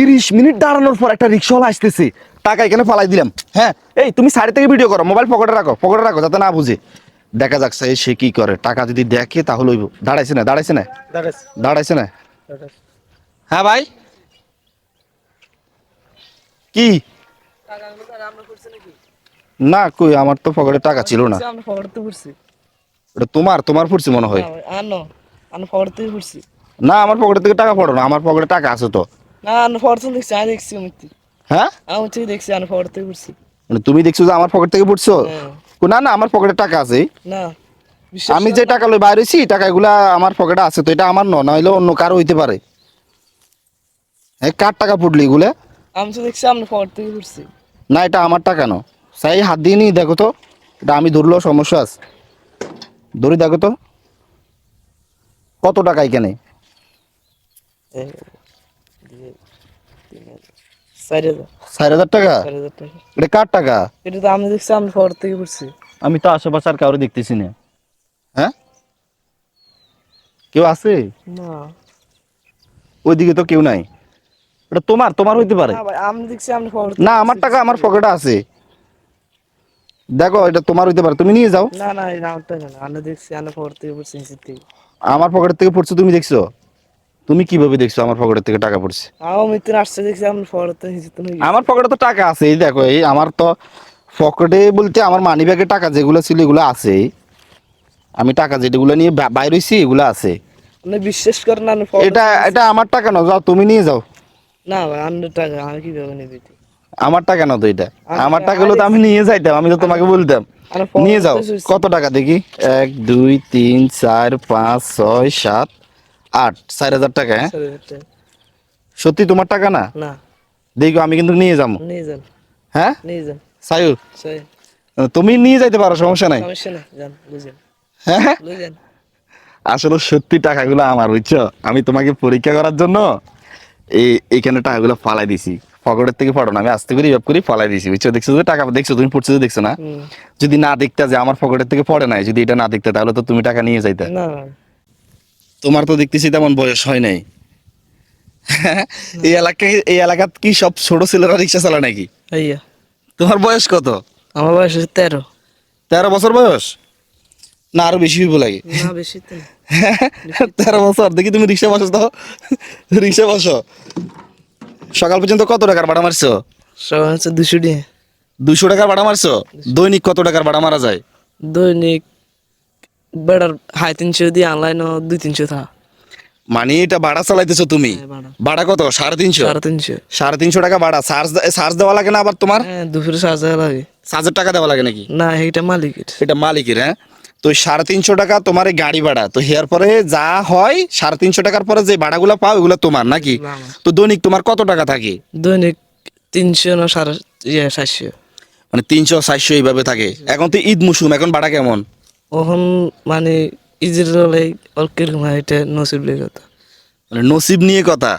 তিরিশ মিনিট দাঁড়ানোর পর একটা রিক্সাওয়ালা আসতেছে। টাকা এখানে ফালাই দিলাম। হ্যাঁ এই তুমি সাইড থেকে ভিডিও করো মোবাইল পকেটে রাখো পকেটে রাখো যাতে না বুঝে। দেখা যাক সে সে কি করে। টাকা যদি দেখে তাহলে হইব। দাঁড়াইছে না দাঁড়াইছে না? দাঁড়াইছে। না? হ্যাঁ ভাই। কি? না কই আমার তো পকেটে টাকা ছিল না। এটা তোমার তোমার ফুটছে মনে হয়। না আমার পকেটে থেকে টাকা পড়ো না আমার পকেটে টাকা আছে তো। না আমি দেখছি আমি দেখছি হ্যাঁ? আমি দেখছি থেকে মানে তুমি দেখছ যে আমার পকেট থেকে পড়ছো হ্যাঁ। না না আমার পকেটে টাকা আছে। না আমি যে টাকা লই বাইরেছি টাকাগুলা আমার পকেটে আছে তো এটা আমার ন নইলে অন্য কারও হইতে পারে। হ্যাঁ কার টাকা পড়লি এগুলা? আমি তো দেখছি আমি থেকে না এটা আমার টাকা ন সাই হাত দিয়ে নি দেখো তো। এটা আমি ধরলেও সমস্যা আছে। ধরি দেখো তো। কত টাকা এখানে? চার হাজার। চার হাজার টাকা? চার হাজার টাকা। এটা কার টাকা? এটা তো আমি দেখছি আমি পকেট থেকে ফুটছি আমি তো আশেপাশে আর কাউরে দেখতেছি না। হ্যাঁ? কেউ আছে? না। ওইদিকে তো কেউ নাই। এটা তোমার তোমার হইতে পারে। না ভাই আমি দেখছি আমি না আমার টাকা আমার পকেটে আছে। দেখো এটা তোমার হইতে পারে তুমি নিয়ে যাও। না না এটা আমার টাকা না আমি দেখছি আমি পকেট থেকে ফুটছি নিচের থেকে। আমার পকেট থেকে পড়ছে তুমি দেখছ? তুমি কীভাবে দেখছ আমার পকেটের থেকে টাকা পড়ছে? আমার আসছে দেখছি পকেট আমার তো টাকা আছে এই দেখো এই আমার তো পকেটে বলতে আমার মানি ব্যাগে টাকা যেগুলো ছিল এগুলো আছে। আমি টাকা যেগুলো নিয়ে বাইর হইছি এগুলো আছে। আপনি বিশ্বাস করেন না এটা এটা আমার টাকা না যাও তুমি নিয়ে যাও। না ভাই আমার টাকা আমি কীভাবে নিবি আমার টাকা না তো এটা। আমার টাকা হলো তো আমি নিয়ে যাইতাম আমি তো তোমাকে বলতাম। নিয়ে যাও কত টাকা দেখি? এক দুই তিন চার পাঁচ ছয় সাত আট চার হাজার টাকা হ্যাঁ। সত্যি তোমার টাকা না? না। দেখো আমি কিন্তু নিয়ে যাব। নিয়ে যান। হ্যাঁ? নিয়ে যান। সায়ু তুমি নিয়ে যাইতে পারো সমস্যা নাই। সমস্যা নেই যান বুঝেন হ্যাঁ? বুঝেন আসলে সত্যি টাকাগুলো আমার বুঝছ? আমি তোমাকে পরীক্ষা করার জন্য এই এইখানে টাকাগুলো ফালাই দিছি। পকেটের থেকে পড়ো না আমি আস্তে করে ইয়ে করি ফালাই দিছি বুঝছ? দেখছ যে টাকা দেখছ তুমি পড়ছো দেখছ না? যদি না দেখতে যে আমার পকেটের থেকে পড়ে নাই যদি এটা না দেখতে তাহলে তো তুমি টাকা নিয়ে যাইতে। না। তোমার তো দেখতেছি তেমন বয়স হয় নাই। এই এলাকায় এই এলাকাত কি সব ছোট ছেলেরা রিক্সা চালায় নাকি? তোমার বয়স কত? আমার বয়স তেরো। তেরো বছর বয়স? না আরও বেশি হইব লাগে। বেশি তেরো বছর দেখি তুমি রিক্সা বসো তো। রিক্সা বসো। সকাল পর্যন্ত কত টাকার ভাড়া মারছো? দুশো দুশো টাকার ভাড়া মারছো? দৈনিক কত টাকার ভাড়া মারা যায়? দৈনিক বেড়ার হাই তিনশো দিয়ে অনলাইন দুই তিনশো থা। মানে এটা ভাড়া চালাইতেছো তুমি? হ্যাঁ, ভাড়া। কত? সাড়ে তিনশো? সাড়ে তিনশো। সাড়ে তিনশো টাকা ভাড়া। চার্জ চার্জ দেওয়া লাগে না আবার তোমার? হ্যাঁ দুপুরে সাড়ে টাকা লাগে। চার্জের টাকা দেওয়া লাগে নাকি? না এইটা মালিকের। এটা মালিকের হ্যাঁ? তো সাড়ে তিনশো টাকা তোমার এই গাড়ি ভাড়া। তো হেয়ার পরে যা হয় সাড়ে তিনশো টাকার পরে যে ভাড়াগুলো পাও ওগুলো তোমার নাকি। তো দৈনিক তোমার কত টাকা থাকে? দৈনিক তিনশো না সাড়ে ইয়ে সাতশো মানে তিনশো চারশো এইভাবে থাকে। এখন তো ঈদ মুসুম এখন ভাড়া কেমন? ওখন মানে ইজির হলে কীরকম হয়? এটা নসিব লেগে কথা। মানে নসিব নিয়ে কথা?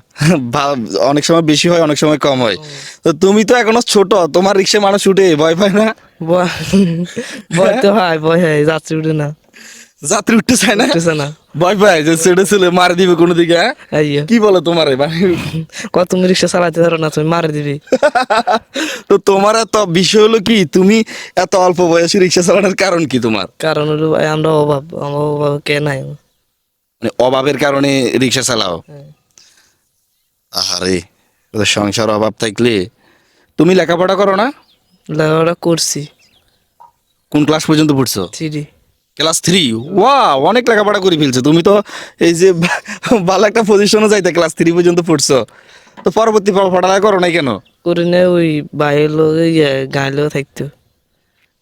অনেক সময় বেশি হয় অনেক সময় কম হয়। তো তুমি তো এখনও ছোট তোমার রিক্সা মানুষ উঠে ভয় পায় না? ভয় তো হয় ভয় হয় যাত্রী উঠে না। যাত্রী উঠতে চায় না? উঠতেছে না। ভয় পায় যে ছেড়ে ছেলে মারে দিবে কোনো দিকে হ্যাঁ? কি বলে তোমার কত তুমি রিক্সা চালাতে পারো না তুমি মারে দিবি। তো তোমার এত বিষয় হলো কি? তুমি এত অল্প বয়সে রিক্সা চালানোর কারণ কি তোমার? কারণ হলো ভাই আমরা অভাব আমার অভাব কে নাই। মানে অভাবের কারণে রিক্সা চালাও? হ্যাঁ। আহারে সংসার অভাব থাকলে তুমি লেখাপড়া করো না? লেখাপড়া করছি। কোন ক্লাস পর্যন্ত পড়ছো? Three class three. ওয়া অনেক লেখাপড়া করে ফেলছো। তুমি তো এই যে ভালো একটা পজিশনে যাইতে ক্লাস থ্রি পর্যন্ত পড়ছো। তো পরবর্তী পড়া- পড়ালেখা করো নাই কেন? করে নে ওই বাইরের লোক ইয়ে গাঁয়ের লোক থাকতো।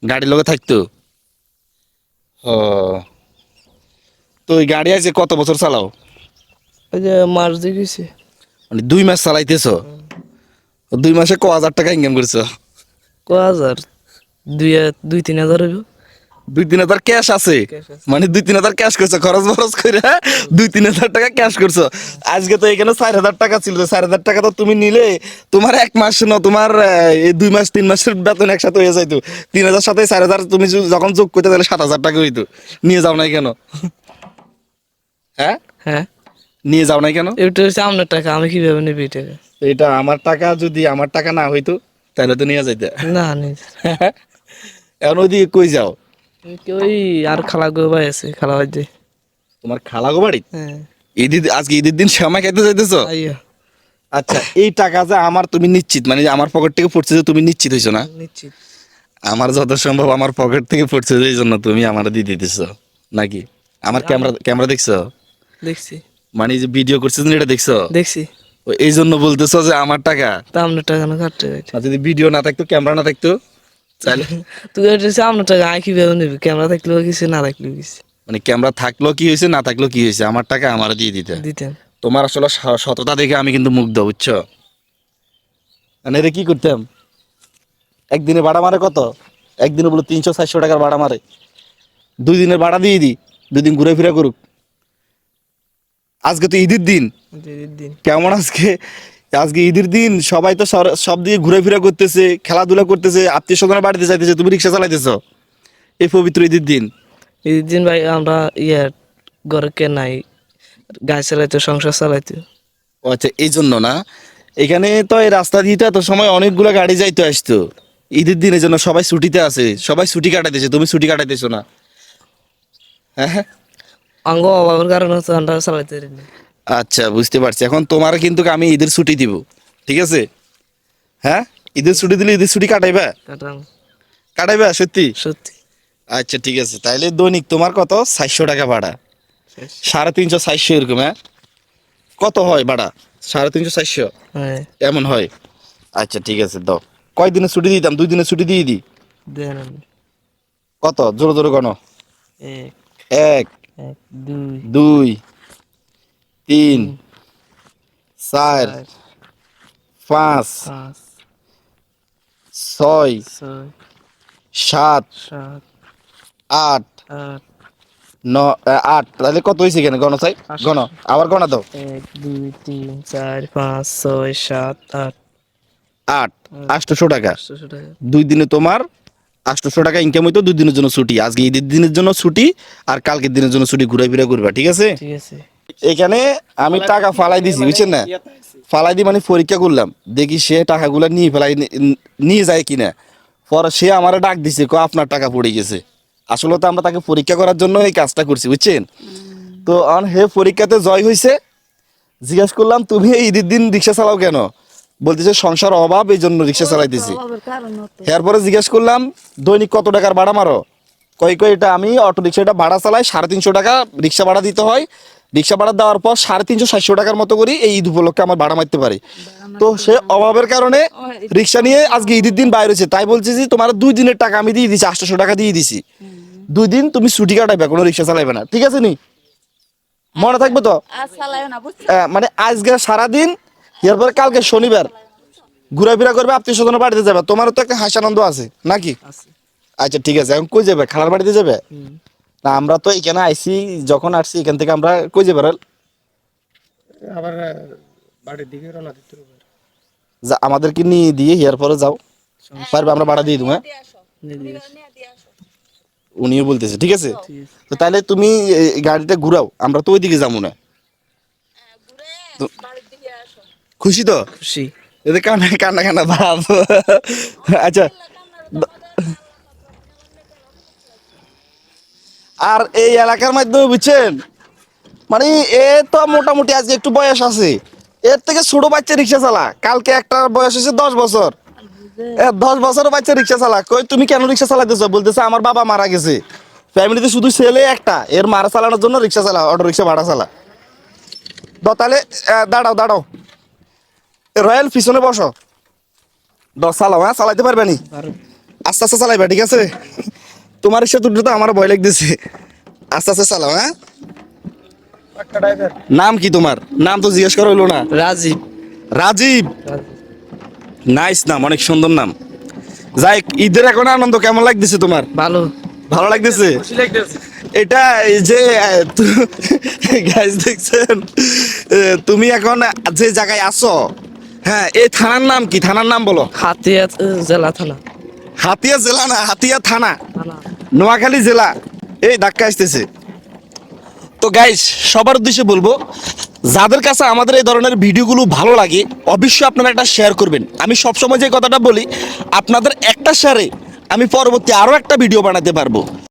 গাড়ির লোকে থাকতো? ও। তো ওই গাড়ি আছে কত বছর চালাও? ওই যে মাছ দিয়ে গেছে। মানে দুই মাস চালাইতেছো? দুই মাসে ক হাজার টাকা ইনকাম করছ? ক হাজার? দুই দুই তিন হাজার হইব। দুই তিন হাজার ক্যাশ আছে। মানে দুই তিন হাজার ক্যাশ করছ খরচ বরচ করে দুই তিন হাজার টাকা ক্যাশ করছ। আজকে তো এখানে চার হাজার টাকা ছিল চার হাজার টাকা তো তুমি নিলে তোমার এক মাস না তোমার এই দুই মাস তিন মাসের বেতন একসাথে হয়ে যাইতো। তিন হাজার সাথে চার হাজার তুমি যখন যোগ করতে তাহলে সাত হাজার টাকা হইতো। নিয়ে যাও নাই কেন? হ্যাঁ? হ্যাঁ। নিয়ে যাও নাই কেন? এটা হচ্ছে আপনার টাকা আমি কীভাবে নেব এই টাকা? এটা আমার টাকা যদি আমার টাকা না হইতো তাহলে তো নিয়ে যাইতে। না এখন ওইদিকে কই যাও? ওই আর খালা গো ভাই আছে খালা তোমার খালা গো বাড়ি হ্যাঁ। ঈদের আজকে ঈদের দিন শ্যামা খাইতে যাইতেছো? আচ্ছা এই টাকা যে আমার তুমি নিশ্চিত মানে আমার পকেট থেকে পড়ছে যে তুমি নিশ্চিত হইছো না? নিশ্চিত। আমার যত সম্ভব আমার পকেট থেকে পড়ছে যে এই জন্য তুমি আমার দিয়ে দিতেছো নাকি? আমার ক্যামেরা ক্যামেরা দেখছ? দেখছি। মানে যে ভিডিও করছে যে এটা দেখছ? দেখছি। এই জন্য বলতেছো যে আমার টাকা। তা আপনার টাকা না কাটতে যদি ভিডিও না থাকতো ক্যামেরা না থাকতো? তুই হচ্ছে আপনার টাকা কীভাবে নেবি ক্যামেরা থাকলেও কিছু না থাকলেও কিছু। মানে ক্যামেরা থাকল কি হয়েছে না থাকল কি হয়েছে আমার টাকা আমার দিয়ে দিতে। দিতেন তোমার আসলে সততা দেখে আমি কিন্তু মুগ্ধ বুঝছ? মানে এটা কি করতাম? একদিনে ভাড়া মারে কত? একদিনে বলো তিনশো চারশো টাকার ভাড়া মারে। দুই দিনের ভাড়া দিয়ে দিই দুই দিন ঘুরে ফিরে করুক। আজকে তো ঈদের দিন। কেমন আজকে? আজকে ঈদের দিন সবাই তো সব দিকে ঘুরে ফিরে করতেছে খেলাধুলা করতেছে আত্মীয় স্বজনের বাড়িতে যাইতেছে তুমি রিক্সা চালাইতেছ। এই পবিত্র ঈদের দিন। ঈদের দিন ভাই আমরা ইয়ে ঘরে কে নাই গাছ চালাইতো সংসার চালাইতো। আচ্ছা এই জন্য না? এখানে তো এই রাস্তা দিয়ে তো সময় অনেকগুলো গাড়ি যাইতে আসতো। ঈদের দিনের জন্য সবাই ছুটিতে আছে সবাই ছুটি কাটাইতেছে তুমি ছুটি কাটাইতেছো না। হ্যাঁ অঙ্গ অভাবের কারণে তো আমরা চালাইতে আচ্ছা বুঝতে পারছি। এখন তোমার কিন্তু আমি ঈদের ছুটি দিব ঠিক আছে? হ্যাঁ? ঈদের ছুটি দিলে ঈদের ছুটি কাটাইবা? কাটাইবা সত্যি? সত্যি। আচ্ছা ঠিক আছে। তাইলে দৈনিক তোমার কত? চারশো টাকা ভাড়া। সাড়ে তিনশো চারশো এরকম হ্যাঁ? কত হয় ভাড়া? সাড়ে তিনশো চারশো? হ্যাঁ। এমন হয়? আচ্ছা ঠিক আছে দাও। কয় দিনের ছুটি দিতাম? দুই দিনের ছুটি দিয়ে দিই দেন। কত? জোরে জোরে গণ এক দুই। দুই। তিন চার পাঁচ ছয় সাত আট আট ন আট। তাহলে কত হয়েছে এখানে? গণ চাই? গণ। আবার গণা দাও। এক দুই তিন চার পাঁচ ছয় সাত আট। আট। আটশোশো টাকা। টাকা। দুই দিনে তোমার আটশোশো টাকা ইনকাম হইতো দুই দিনের জন্য ছুটি। আজকে ঈদের দিনের জন্য ছুটি আর কালকের দিনের জন্য ছুটি ঘুরে ফিরে করবা ঠিক আছে? ঠিক আছে। এখানে আমি টাকা ফালাই দিছি বুঝছেন না? ফালাই দিয়ে মানে পরীক্ষা করলাম। দেখি সে টাকাগুলো নিয়ে ফেলাই নিয়ে যায় কিনা। পরে সে আমার ডাক দিছে কো আপনার টাকা পড়ে গেছে। আসলে তো আমরা তাকে পরীক্ষা করার জন্য এই কাজটা করছি বুঝছেন? তো আন হে পরীক্ষাতে জয় হয়েছে জিজ্ঞাসা করলাম তুমি এই ঈদের দিন রিক্সা চালাও কেন? বলতেছে সংসার অভাব এই জন্য রিক্সা চালাইতেছি। এরপরে জিজ্ঞেস করলাম দৈনিক কত টাকার ভাড়া মারো? কই কই এটা আমি অটো রিক্সাটা ভাড়া চালাই সাড়ে তিনশো টাকা রিক্সা ভাড়া দিতে হয়। রিক্সা ভাড়া দেওয়ার পর সাড়ে তিনশো সাতশো টাকার মতো করি এই ঈদ উপলক্ষে আমার ভাড়া মারতে পারি। তো সে অভাবের কারণে রিক্সা নিয়ে আজকে ঈদের দিন বাইরে হয়েছে। তাই বলছি যে তোমার দুই দিনের টাকা আমি দিয়ে দিছি আটশোশো টাকা দিয়ে দিছি। দুই দিন তুমি ছুটি কাটাইবে কোনো রিক্সা চালাইবে না। ঠিক আছে নি? মনে থাকবে তো? মানে আজকে সারাদিন এরপরে কালকে শনিবার ঘোরাফেরা করবে আত্মীয় স্বজনের বাড়িতে যাবে। তোমারও তো একটা হাসি আনন্দ আছে নাকি? আচ্ছা ঠিক আছে। এখন কই যাবে? খালার বাড়িতে যাবে। না আমরা তো এখানে আইছি যখন আসছি এখান থেকে আমরা কই যে রে? আবার বাড়ির দিকে রওনা দিতে হবে। যা- আমাদেরকে নিয়ে দিয়ে এরপরে যাও। পারবে আমরা ভাড়া দিয়ে দেবো হ্যাঁ? নিয়ে দিয়ে আসো উনিও বলতেছে ঠিক আছে? তো তাহলে তুমি গাড়িটা ঘুরাও আমরা তো ওইদিকে যাব না। খুশি তো? খুশি। এদের কান্না কান্না কান্না ভাব আচ্ছা আর এই এলাকার মাধ্যমে বুঝছেন? মানে এ তো মোটামুটি আজকে একটু বয়স আছে। এর থেকে ছোট বাচ্চা রিক্সা চালা। কালকে একটা বয়স হয়েছে দশ বছর। দশ বছরের বাচ্চা রিক্সা চালা। কই তুমি কেন রিক্সা চালাইতেছো বলতেছে আমার বাবা মারা গেছে। ফ্যামিলিতে শুধু ছেলে একটা। এর মারা চালানোর জন্য রিক্সা চালা অটো রিক্সা ভাড়া চালা। তো তাহলে দাঁড়াও দাঁড়াও। রয়্যাল পিছনে বসো। দশ চালাও হ্যাঁ চালাইতে পারবে নি? আস্তে আস্তে চালাইবা ঠিক আছে? তোমার দুটো তো আমার ভয় লাগতেছে। আস্তে আস্তে চালাও হ্যাঁ? নাম কি তোমার? নাম তো জিজ্ঞেস করা হইল না। রাজীব। রাজীব? রাজীব। নাইস নাম অনেক সুন্দর নাম। যাই ঈদের এখন আনন্দ কেমন লাগতেছে তোমার? ভালো। ভালো লাগতেছে? এটা এই যে গাইজ দেখছেন তুমি এখন যে জায়গায় আছো হ্যাঁ এই থানার নাম কি? থানার নাম বলো। হাতিয়া জেলা থানা। হাতিয়া জেলা না, হাতিয়া থানা। নোয়াখালী জেলা। এই ধাক্কা আসতেছে। তো গাইস সবার উদ্দেশ্যে বলব, যাদের কাছে আমাদের এই ধরনের ভিডিওগুলো ভালো লাগে, অবশ্যই আপনারা একটা শেয়ার করবেন। আমি সবসময় যে কথাটা বলি, আপনাদের একটা শেয়ারে আমি পরবর্তী আরও একটা ভিডিও বানাতে পারব।